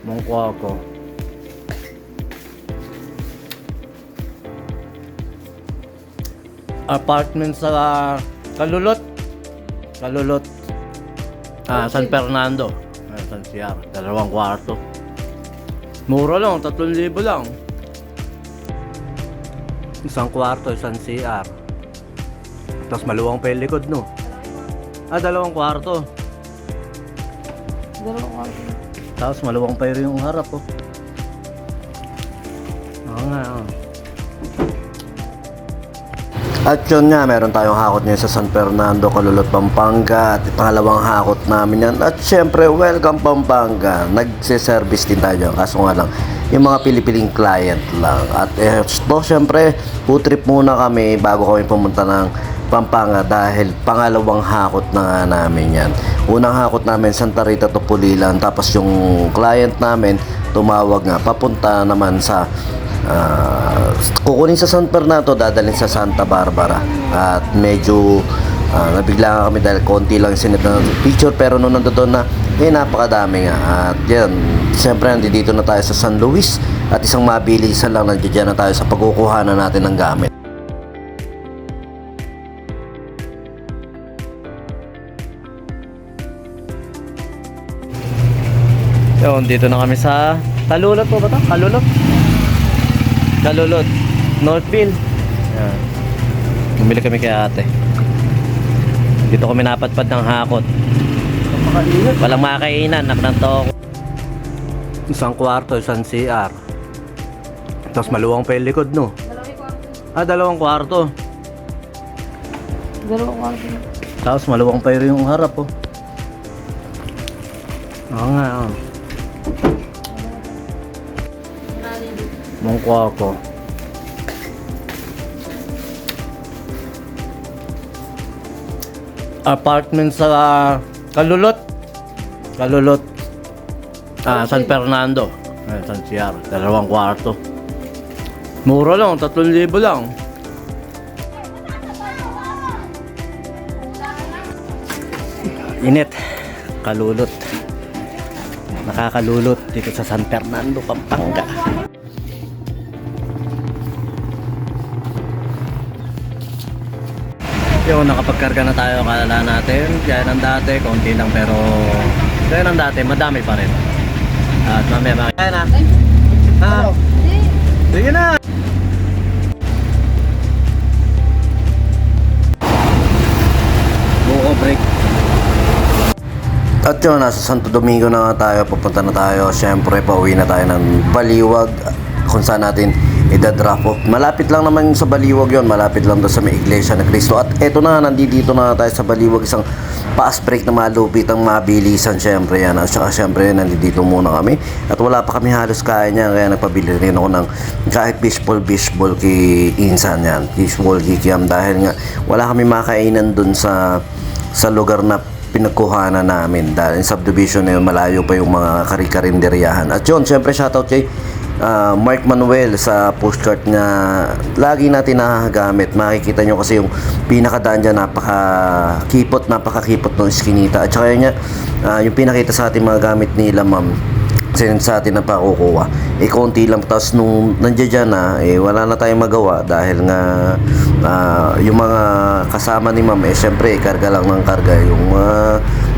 Mongkwa ako. Apartment sa Kalulot. Kalulot. Ah, San Fernando. Ah, San Ciar. Dalawang kwarto. Mura lang, 3,000 lang. Isang kwarto, isang CR. Tapos maluwang pa yung likod, no? Ah, dalawang kwarto. Dalawang kwarto. Tapos maluwang pa rin yung harap, oh. Oo nga, oh. At yun nga, meron tayong hakot ngayon sa San Fernando, Calulot, Pampanga. At pangalawang hakot namin yan. At syempre, welcome Pampanga. Nagsiservice din tayo. Kaso nga lang, yung mga pilipiling client lang. At eh, ito, syempre, food trip muna kami bago kami pumunta ng Pampanga dahil pangalawang hakot na nga namin yan. Unang hakot namin Santa Rita to Pulilan. Tapos yung client namin tumawag nga papunta naman sa ah, kukunin sa San Fernando dadalhin sa Santa Barbara. At medyo ah, nabigla nga kami dahil konti lang sinip na picture. Pero nung nandoon na eh napakadami nga. At yan siyempre nandito na tayo sa San Luis. At isang mabilisan lang nandiyan na tayo sa pagkukuha na natin ng gamit Yun, dito na kami sa Kalulot po ba to? Kalulot? Kalulot. Northville. Yan. Bumili kami kay ate. Dito kami napatpad ng hakot. Walang makakainan, naknanto ako. Isang kwarto, isang CR. Tapos maluwang pa yung likod, no? Dalawang kwarto. Ah, dalawang kwarto. Dalawang kwarto. Tapos maluwang pa rin yung harap, oh. Oo nga, oh. Mongkwa ako. Apartment sa Kalulot. Kalulot. Ah, San Fernando. Ah, San Ciar. Dalawang kwarto. Mura lang, 3,000 lang. Init. Kalulot. Nakakalulot dito sa San Fernando, Pampanga. Yung nakapagkarga na tayo kalala natin. Kaya ng dati, konti lang pero kaya ng dati, madami pa rin. At mamaya makikita. Kaya na. Ah, sige na. Buko break. At yun, nasa Santo Domingo na nga tayo, pupunta na tayo. Siyempre, pauwi na tayo ng Baliwag kung saan natin ida-drop off. Malapit lang naman sa Baliwag yon malapit lang doon sa may Iglesia na Cristo. At eto na, nandito na tayo sa Baliwag, isang fast break na malupit ang mabilisan siyempre yan. At saka siyempre, nandito muna kami. At wala pa kami halos kaya niya, kaya nagpabili rin ako ng kahit fishball, fishball kay Insan yan. Fishball kikiam dahil nga wala kami makainan doon sa sa lugar na pinagkuhanan namin dahil subdivision na yun, malayo pa yung mga kari-karinderyahan. At yun, syempre shoutout kay ah, Mark Manuel sa postcard niya. Lagi natin nakagamit. Makikita nyo kasi yung pinakadaan dyan, napaka-kipot, napaka-kipot ng iskinita. At saka yun ah, yung pinakita sa ating mga gamit nila, ma'am, sinend sa atin na pakukuha. Eh, konti lang. Tapos nung nandiyan dyan na, eh, wala na tayong magawa dahil nga ah, yung mga kasama ni ma'am, eh, syempre, karga lang ng karga. Yung ah,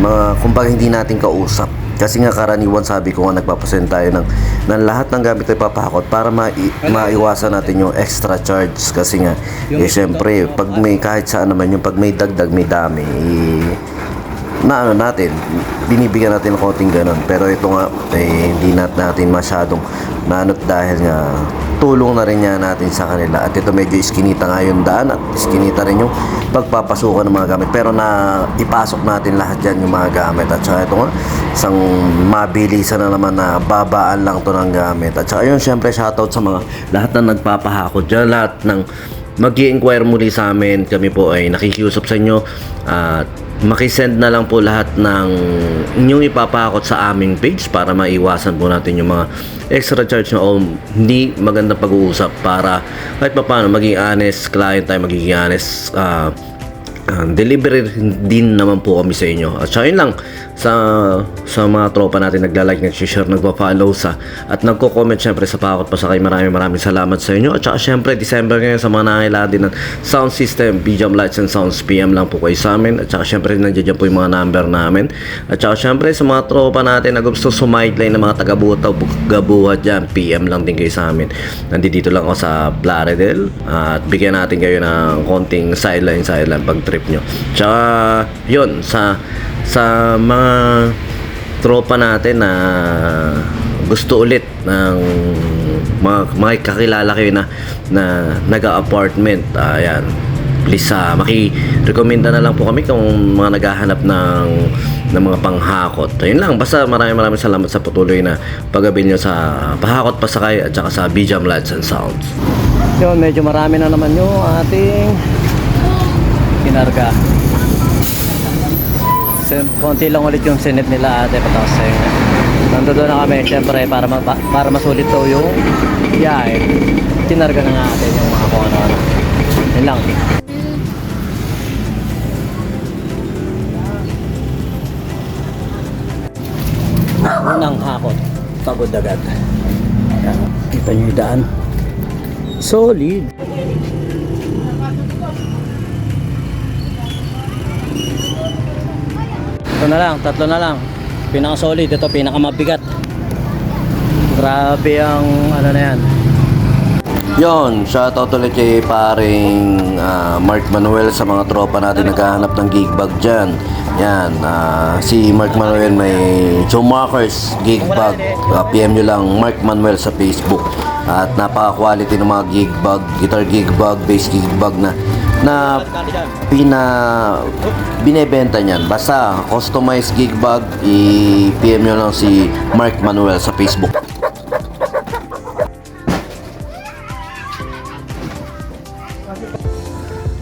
mga, kumbaga, hindi natin kausap. Kasi nga karaniwan sabi ko nga nagpapasend tayo ng, ng lahat ng gamit ay papakot para mai, maiwasan natin yung extra charge kasi nga eh syempre pag may kahit saan naman yung pag may dagdag may dami. eh, na ano natin, binibigyan natin ng konting ganun. Pero ito nga, eh, hindi nat natin masyadong nanot dahil nga tulong na rin nga natin sa kanila. At ito medyo iskinita nga yung daan at iskinita rin yung pagpapasukan ng mga gamit. Pero na ipasok natin lahat dyan yung mga gamit. At saka ito nga, isang mabilisan na naman na babaan lang to ng gamit. At saka yun, syempre shoutout sa mga lahat na nagpapahakot dyan, lahat ng mag inquire muli sa amin. Kami po ay nakikiusap sa inyo at makisend na lang po lahat ng inyong ipapakot sa aming page para maiwasan po natin yung mga extra charge na o hindi magandang pag-uusap para kahit pa paano maging honest client tayo magiging honest ah, ah, delivery din naman po kami sa inyo. At yun lang sa sa mga tropa natin nagla-like, nag-share, nagpa-follow sa at nagko-comment syempre sa Pakot Pasakay. Maraming maraming salamat sa inyo. At saka syempre December ngayon sa mga nangailangan din ng sound system, BJM Lights and Sounds PM lang po kayo sa amin. At saka syempre nandiyan po yung mga number namin. At saka syempre sa mga tropa natin na gusto sumideline ng mga taga-butaw, gabuhat dyan, PM lang din kayo sa amin. Nandito lang ako sa Plaridel at bigyan natin kayo ng konting sideline sideline pag trip nyo. Tsaka yun sa sa mga tropa natin na gusto ulit ng mga, mga kakilala kayo na na naga-apartment ayan please uh, maki-recommenda na lang po kami kung mga naghahanap ng ng mga panghakot. Ayun lang, basta maraming maraming salamat sa patuloy na paggabi nyo sa Pahakot Pasakay at saka sa Bijam Lights and Sounds. Yun, medyo marami na naman yung ating kinarga. Konti lang ulit yung sinip nila ate patapos sa inyo. Nandun na kami syempre para ma- para masulit daw yung biyahe. Kinarga na nga natin yung mga kung ano-ano. Yun lang. Unang hakot. Pagod agad. Kita nyo yung daan. Solid. Ito na lang, tatlo na lang. Pinaka solid, ito pinaka mabigat. Grabe ang ano na yan. Yon, shoutout ulit kay paring ah, Mark Manuel sa mga tropa natin naghahanap ng gig bag dyan. Yan, ah, si Mark Manuel may Joe Markers gig bag. Ah, PM nyo lang Mark Manuel sa Facebook. At napaka-quality ng mga gig bag, guitar gig bag, bass gig bag na na pina binebenta niyan. Basta customized gig bag, i-PM nyo lang si Mark Manuel sa Facebook.